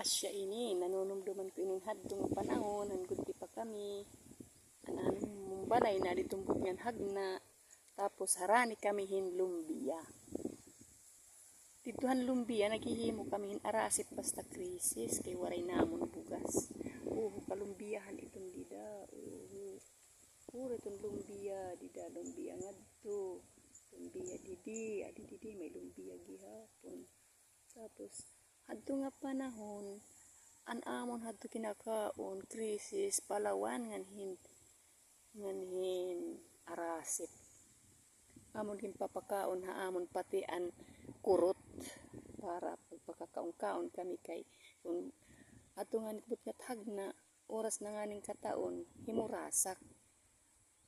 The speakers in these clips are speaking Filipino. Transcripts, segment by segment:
asya ini nanunumduman ko ining hadtong nga panahon hanggang di pa kami. Anan mumbalay na ditumbot ngan hagna tapos harani kami hin lumbiya dituhan lumbiya naghihimo kami hin arasip basta krisis kay waray namon bugas. Uho kalumbiyahan itong dida uho puro itong lumbiya dida lumbiya ngadto lumbiya didi adi didi may lumbiya gihapon tapos hadto nga panahon an amon hadto kinakaon krisis palawan ngan hin ngan hin arasip. Amon gin papakaon ha amon pati an kurot para pagpakakaon-kaon kami kay kung ato nga nitbut nga hagna oras na nga ning kataon himurasak.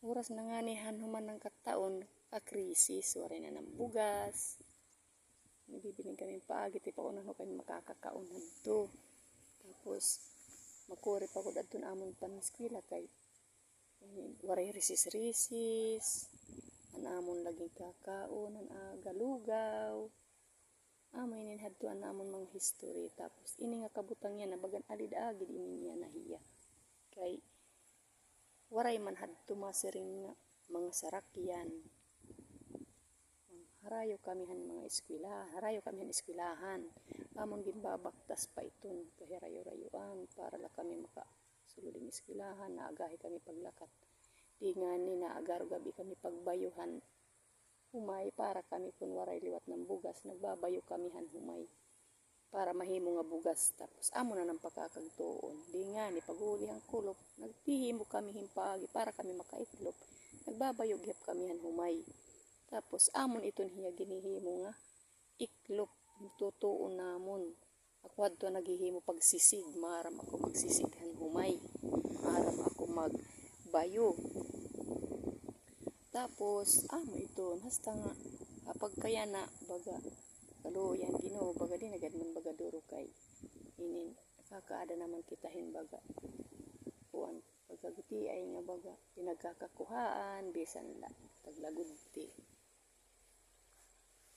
Oras na nga ni hanuman ng kataon kakrisis waray na ng bugas nabibiling kami paagi ti pa unan kami makakakaon to. Tapos makuri pa ko dadton amon paniskwila kay eh, waray risis-risis an amon laging kakaon an aga lugaw amay nin hadtuan namon mga history. Tapos ini nga kabutang yan nabagan alid agid ini niya nahiya. Kay waray man hadto masiring nga mga sarakyan harayo kami han mga eskwela harayo kami han eskwelahan. Amon ginbabaktas pa iton kahirayo-rayuan para la kami maka suluding eskwelahan. Naagahi kami paglakat. Di nga ni naagaro gabi kami pagbayuhan. Humay para kami kun waray liwat ng bugas nagbabayo kami han humay. Para mahimo nga bugas tapos amo na ng pakakagtuon. Di nga ni paghuli ang kulop nagtihimo kami himpagi para kami makaitlop nagbabayo gyap kami han humay tapos amon iton hiya ginihimo nga. Iklop tutuon namon ako adto naghihimo pagsisig maram ako magsisig han humay. Maram ako magbayo. Tapos amo iton hasta nga kapag kaya na baga kaluyan Ginoo baga din agad man baga duro kay inin. Nakakaada naman kita hin baga. Kuan pagkaguti ay nga baga pinagkakakuhaan bisan la taglagod ti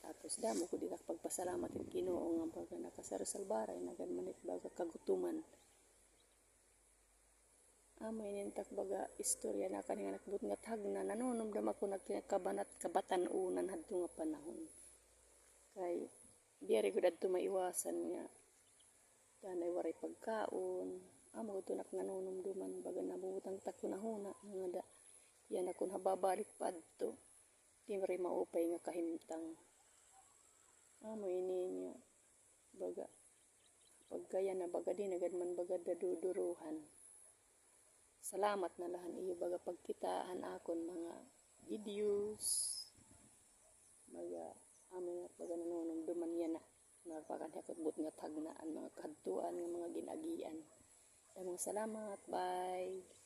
tapos damo ko di pagpasalamat it Ginoo nga baga nakasarasalbaray nagad manit baga kagutuman. Amay nintak baga istorya na kani nga nakbut nga tagna nanunumdam ako nagkabanat kabatan unan hadto nga panahon. Kay biyari ko dadto maiwasan nga danay waray pagkaon. Amo ko tunak nanunumduman baga nabutang tako na huna nga da yan akong hababalik pa adto di maupay nga kahimtang amo ini niya baga pagkaya na baga din agad man baga daduduruhan. Salamat na lahan iyo baga pagkitaan akon mga videos. Baga amin at baga nanunumduman yan na. Nagpakanhakot but nga tagnaan mga kadtuan nga mga ginagian. Mga salamat bye